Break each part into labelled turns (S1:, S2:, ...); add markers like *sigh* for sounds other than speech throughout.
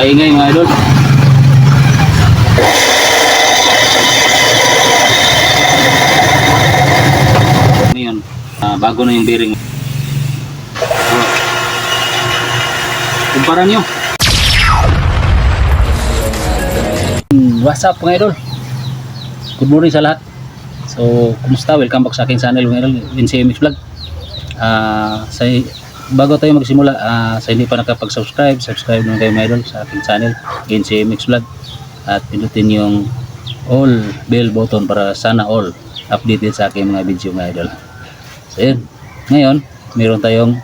S1: Kaingay mga idol. Ano yun? Ah, bago na yung bearing. Oh. Kumpara nyo. What's up mga idol? Good morning sa lahat. So, kumusta? Welcome back sa aking channel mga idol, NCMX Vlog. Ah, sa bago tayo magsimula, ah, sa hindi pa nakapag-subscribe, subscribe naman kayo mga idol sa aking channel, NCMX Vlog. At pinutin yung all bell button para sana all updated sa aking mga video mga idol. So yun, ngayon, meron tayong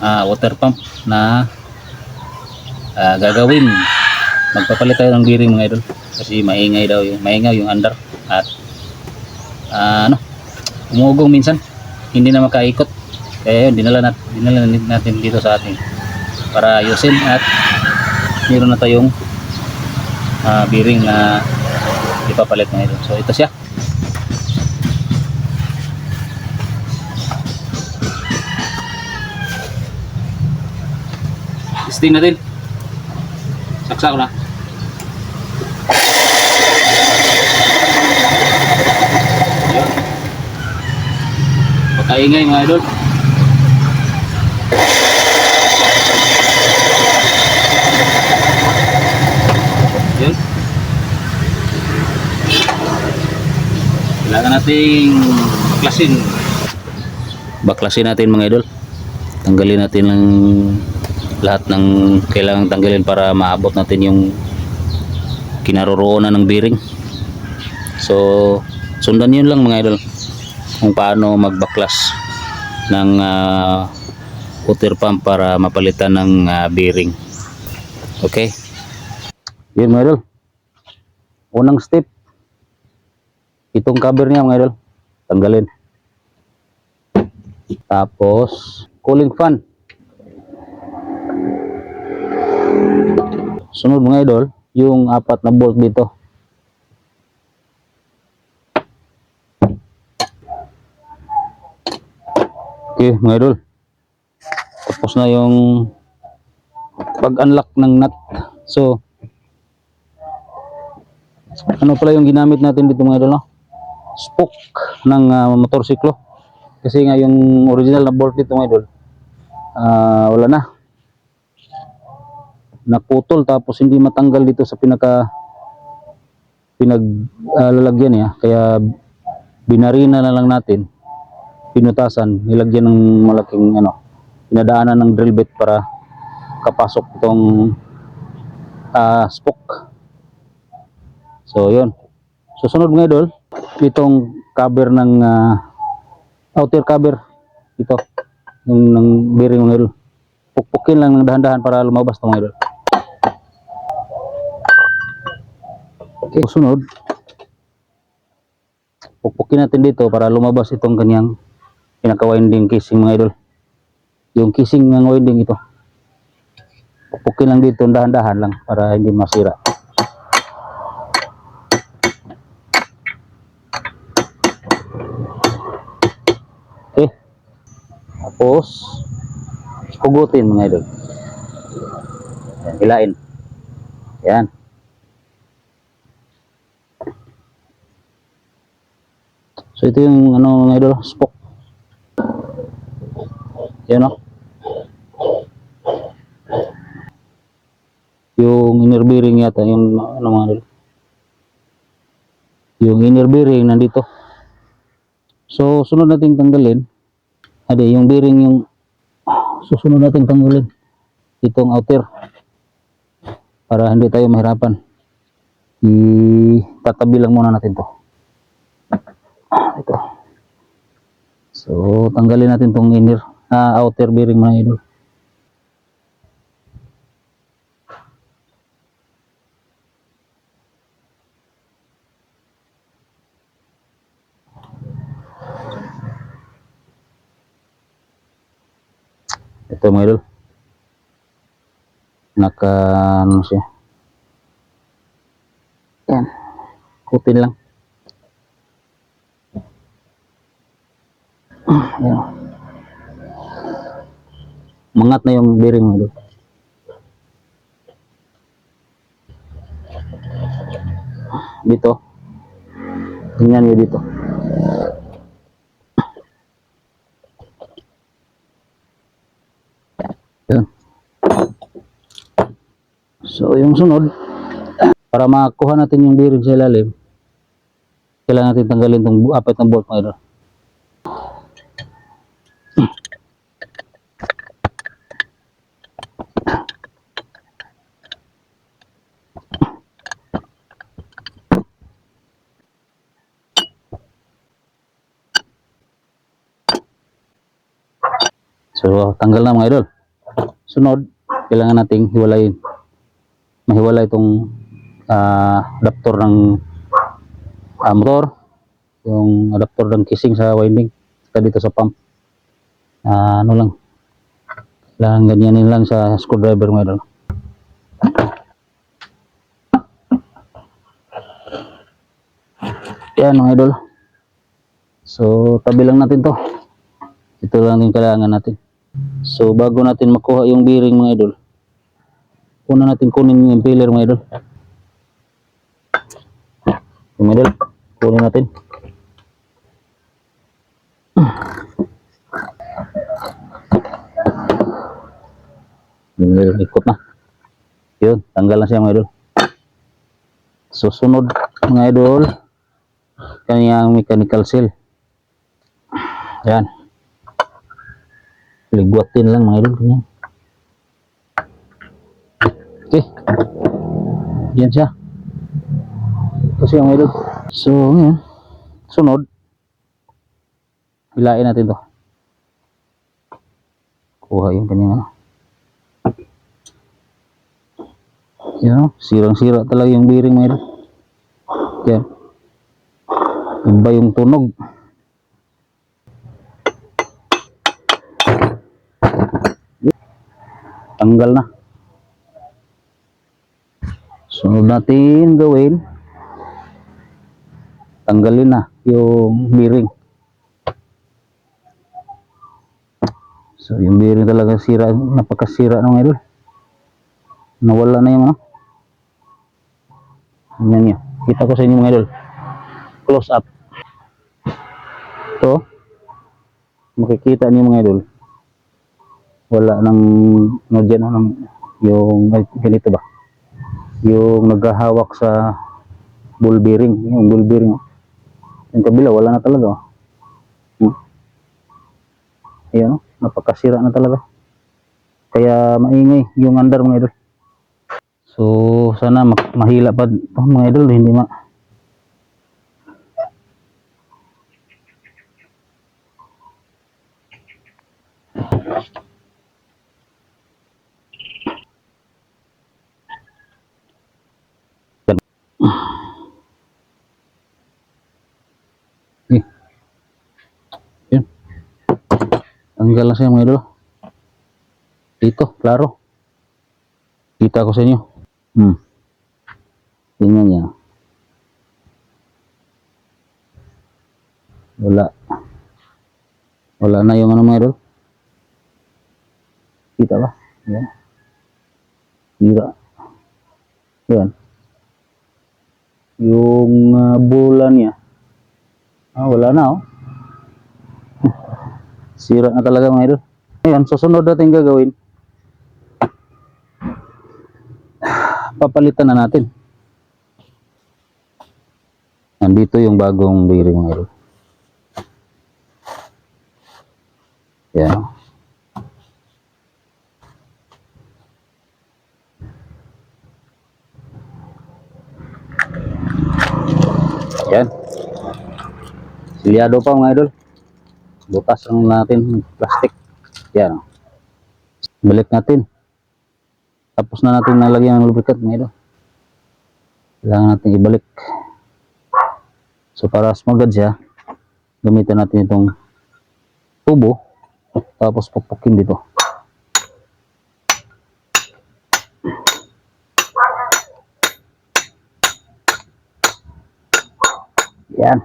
S1: ah, water pump na ah, gagawin. Magpapalit tayo ng bearing mga idol kasi maingay daw yung maingay yung under at ah, ano, umugong minsan hindi na makaikot kaya yun, dinala, nat, dinala natin dito sa atin para ayusin at meron na tayong ah, bearing na ipapalit mga idol so ito siya testing natin saksa ko na. Pagkaingay mga idol. Kailangan nating baklasin. Baklasin natin mga idol. Tanggalin natin ng lahat ng kailangang tanggalin para maabot natin yung kinaroroonan ng bearing. So, sundan yun lang mga idol kung paano magbaklas ng ah, water pump para mapalitan ng ah, bearing. Okay? Yun mga idol. Unang step. Itong cover niya mga idol. Tanggalin. Tapos, cooling fan. Sunod mga idol, yung apat na bolt dito. Okay, mga idol. Tapos na yung pag-unlock ng nut. So, ano pala yung ginamit natin dito mga idol, no? Spoke ng ah, motorsiklo. Kasi nga yung original na bolt dito mga idol, ah, wala na. Naputol tapos hindi matanggal dito sa pinaka pinaglalagyan niya. Kaya binarina na lang natin pinutasan, nilagyan ng malaking ano, pinadaanan ng drill bit para kapasok itong ah, spoke. So, yun. Susunod mga idol, itong cover ng ah, outer cover ito yung ng bearing mga idol. Pukpukin lang ng dahan-dahan para lumabas ito mga. Okay, susunod, pukpukin natin dito para lumabas itong kanyang pinaka-winding casing mga idol. Yung casing ng winding ito. Pupukin lang dito, dahan-dahan lang para hindi masira. Okay. Tapos, hugutin mga idol. Yan, hilain. Yan. So ito yung ano mga idol, spoke. Yan o. Yung inner bearing yata, yung ano mga idol. Yung inner bearing nandito. So sunod nating tanggalin. Ade, yung bearing yung susunod nating tanggalin. Itong outer. Para hindi tayo mahirapan. Itatabi lang muna natin to. Ito. So, tanggalin natin tong inner, ah, outer bearing mga idol. ito mga idol naka ano siya yan kupin lang. *clears throat* Yan mangat na yung bearing mga idol dito. Ganyan nyo dito. So, yung sunod, para makuha natin yung bearing sa ilalim, kailangan natin tanggalin itong apat ng bolt mga idol. So, tanggal na mga idol. Sunod, kailangan nating hiwalayin. Mahiwalay itong ah, adapter ng ah, motor, yung adapter ng casing sa winding, saka dito sa pump. Ah, ano lang, kailangan ganyanin lang sa screwdriver mga idol. Yan mga idol. So, tabi lang natin to. Ito lang yung kailangan natin. So, bago natin makuha yung bearing mga idol, una natin kunin yung impeller mga idol. Yung mga idol, kunin natin. Yung idol, ikot na. Yun, tanggal na siya mga idol. Susunod mga idol, kanyang mechanical seal. Yan. Ligwatin lang mga idol. Ganyan. Okay. Yan siya. Siya mga idol. So, ngayon. Sunod. Hilain natin to. Kuha yung kanyang ano. Yan o. Sirang-sira talaga yung bearing mga idol. Yan. Iba yung tunog. tanggal na. Sunod natin gawin, tanggalin na yung bearing. So yung bearing talaga sira, napakasira ng idol. Nawala na yung ano. Tingnan niyo. Kita ko sa inyo mga idol. Close up. Ito. Makikita niyo mga idol wala nang dyan, ano, yung ganito ba yung naghahawak sa ball bearing yung ball bearing yung kabila wala na talaga oh. hmm. ayan oh, napakasira na talaga kaya maingay yung andar mga idol so sana mahila pa mga idol hindi ma Tanggal na siya mga idol. Dito, klaro. Kita ko sa inyo. Hmm. Tingnan niya. Wala. Wala na yung ano mga idol. Kita ba? Yan. Tira. Yan. Yung uh, bola niya. Ah, wala na oh. Sira na talaga mga idol. Ngayon, susunod natin gagawin. Papalitan na natin. Nandito yung bagong bearing mga idol. Yan. Yan. Silyado pa mga idol. Butas lang natin plastic. Yan. Balik natin. Tapos na natin nalagyan ng lubricant mga idol. Kailangan natin ibalik. So para smagad siya, gamitin natin itong tubo. Tapos pukpukin dito. Yan.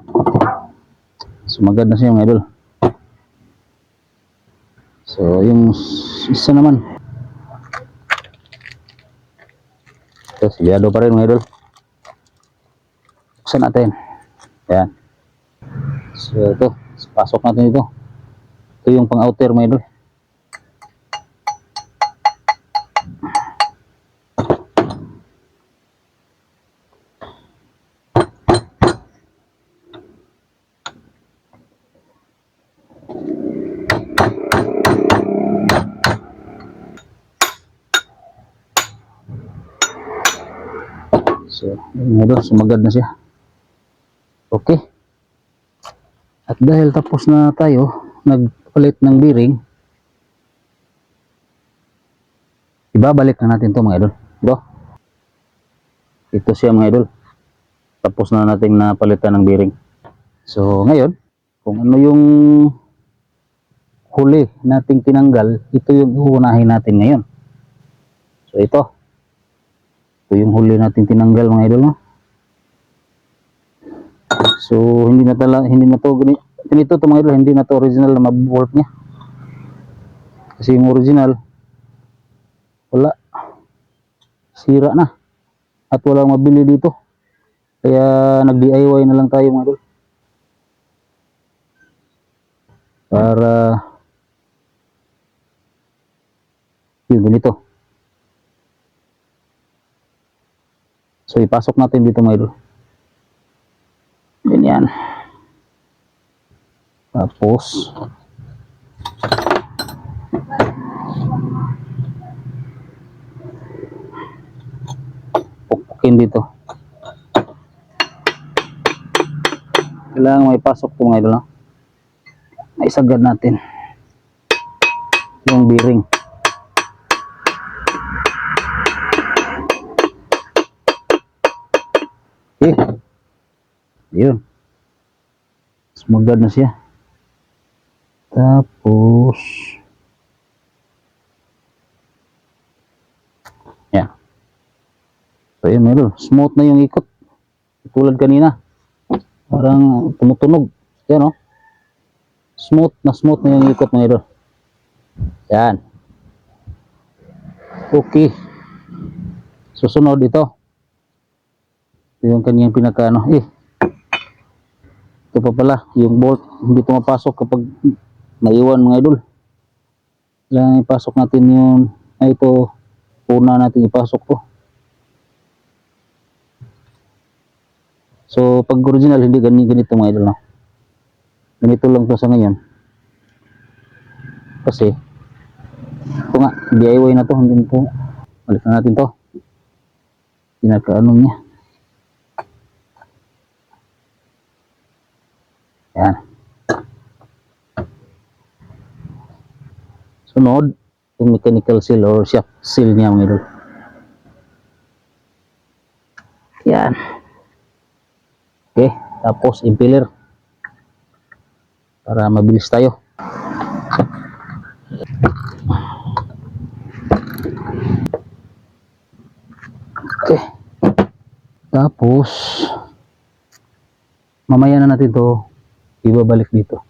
S1: Sumagad na siya mga idol. Yung isa naman. Ito, silyado pa rin mga idol. Buksan natin. Yan. So ito, pasok natin ito. Ito yung pang outer mga idol. So, yun mga idol, sumagad na siya. Okay. At dahil tapos na tayo, nagpalit ng bearing, ibabalik na natin to mga idol. Ito. Ito siya mga idol. Tapos na nating napalitan ng bearing. So, ngayon, kung ano yung huli nating tinanggal, ito yung uunahin natin ngayon. So, ito. Ito yung huli nating tinanggal mga idol. No? So hindi na tala, hindi na to gani- ganito to mga idol, hindi na to original na mabolt niya. Kasi yung original wala sira na at walang mabili dito. Kaya nag-DIY na lang tayo mga idol. Para yung ganito. So ipasok natin dito mga idol. Ganyan. Tapos, pukpukin dito. Kailangan may pasok ito mga idol. No? May sagad natin. Yung bearing. Okay. Yun. Sumagad na siya. Tapos, yan. So yun meron. Smooth na yung ikot. Tulad kanina. Parang tumutunog. Yan o. Smooth na smooth na yung ikot meron. Yan. Okay. Susunod ito. Yung kanyang pinakaano. Eh, ito pa pala, yung bolt, hindi pumapasok kapag naiwan mga idol. Kailangan ipasok natin yung, ay ito, una natin ipasok to. So, pag original, hindi ganito, ganito mga idol. No? Ganito lang to sa ngayon. Kasi, ito nga, DIY na to, hindi po. Balik na natin to. Pinakaano niya. Yan. Sunod, yung mechanical seal or shaft seal niya mga idol. Yan. Okay, tapos impeller. Para mabilis tayo. Okay. Tapos, mamaya na natin to ibabalik dito.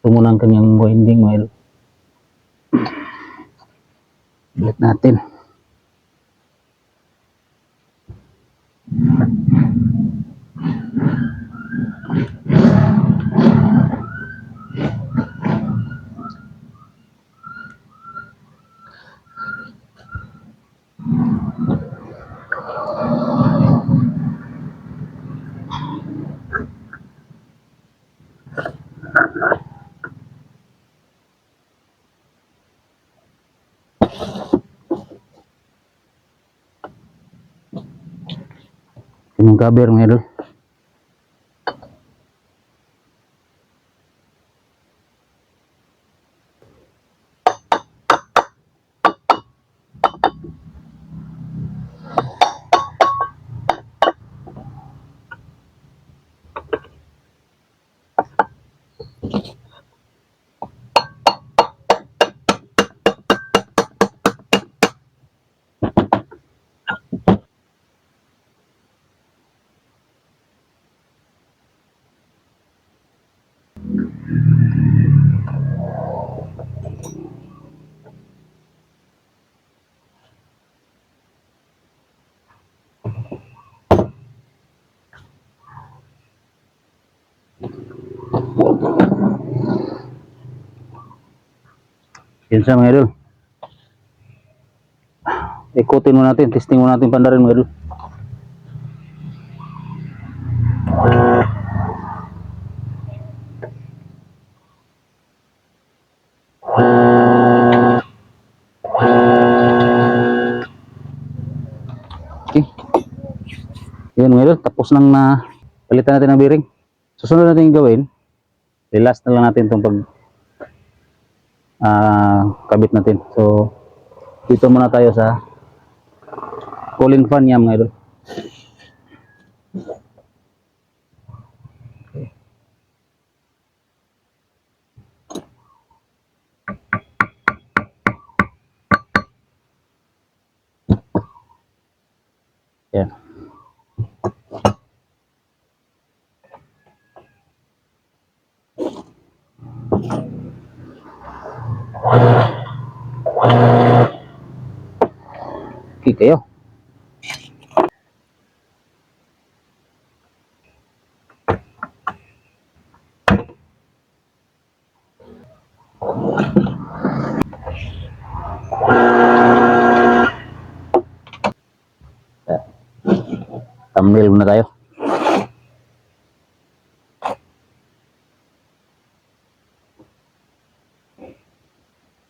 S1: Ito muna ang kanyang winding idol. Balik natin. Cover mga idol. Yan siya mga idol. Ikutin mo natin, testing mo natin pandarin mga idol. Okay. Yan mga idol, tapos nang na palitan natin ang bearing. Susunod natin gawin, last na lang natin itong pag ah, kabit natin. So, dito muna tayo sa cooling fan niya mga idol. Okay. Yan. Okay kayo. Thumbnail muna tayo.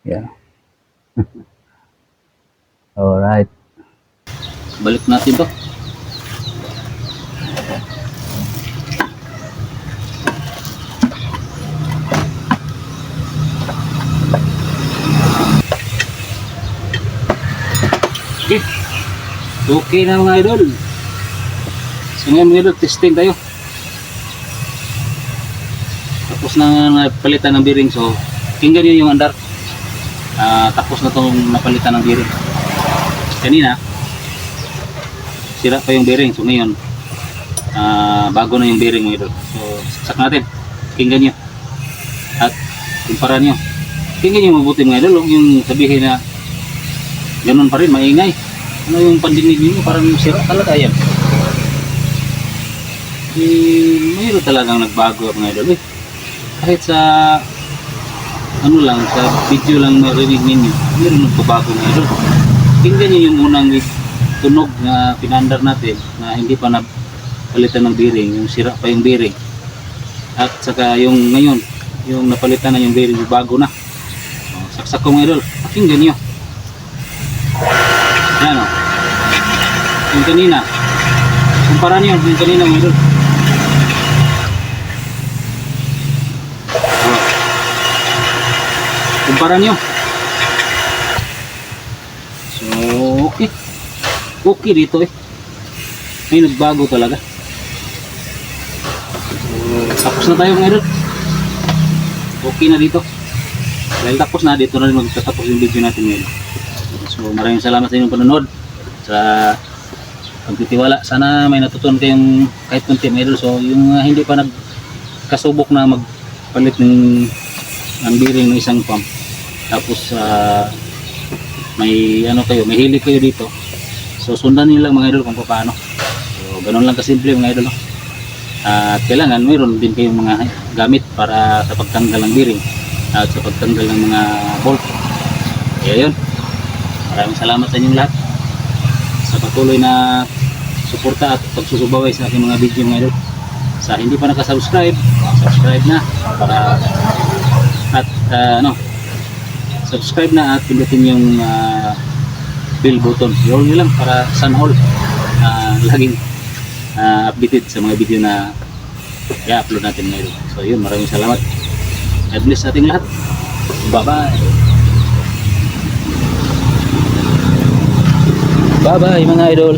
S1: Yeah. Alright. Balik natin to. Okay. Okay na mga idol. So ngayon mga idol, testing tayo. Tapos na napalitan ng bearing. So, tingnan nyo yung andar. Ah, tapos na itong napalitan ng bearing. Kanina, sira pa yung bearing. So ngayon, ah, bago na yung bearing mga idol. So, saksak natin. Tingnan nyo. At kumpara nyo. Tingnan nyo mabuti mga idol. Yung sabihin na ganun pa rin, maingay. Ano yung pandinig nyo? Parang sira talaga yan. Eh, mayroon talagang nagbago mga idol eh. Kahit sa ano lang, sa video lang marinig ninyo, mayroon nagbabago mga idol. Tingnan nyo yung unang tunog na pinandar natin na hindi pa napalitan ng bearing, yung sira pa yung bearing. At saka yung ngayon, yung napalitan na yung bearing, bago na. Oh, saksak ko mga idol, pakinggan nyo. Yan o. Yung kanina. Kumpara nyo yung kanina idol. Oh. Kumpara nyo. So, okay. Okay dito eh. May nagbago talaga. So, tapos na tayo mga. Okay na dito. Dahil tapos na, dito na rin magtatapos yung video natin ngayon. So maraming salamat sa inyong panonood sa pagtitiwala. Sana may natutunan kayong kahit kunti mga. So yung uh, hindi pa nagkasubok na magpalit ng ng bearing ng isang pump. Tapos uh, may ano kayo, may hilig kayo dito. So sundan niyo lang mga idol kung paano. So ganun lang kasimple mga idol. no? At kailangan mayroon din kayong mga gamit para sa pagtanggal ng bearing at sa pagtanggal ng mga bolt. Kaya yun. Maraming salamat sa inyong lahat sa patuloy na suporta at pagsusubaway sa aking mga video mga idol. Sa hindi pa nakasubscribe, subscribe na para at ah, ano subscribe na at pindutin yung ah, bell button. Yun yun lang para sana all ah, *laughs* laging ah, updated sa mga video na i-upload natin ngayon. So yun, maraming salamat. God bless ating lahat. Bye-bye. Bye-bye mga idol.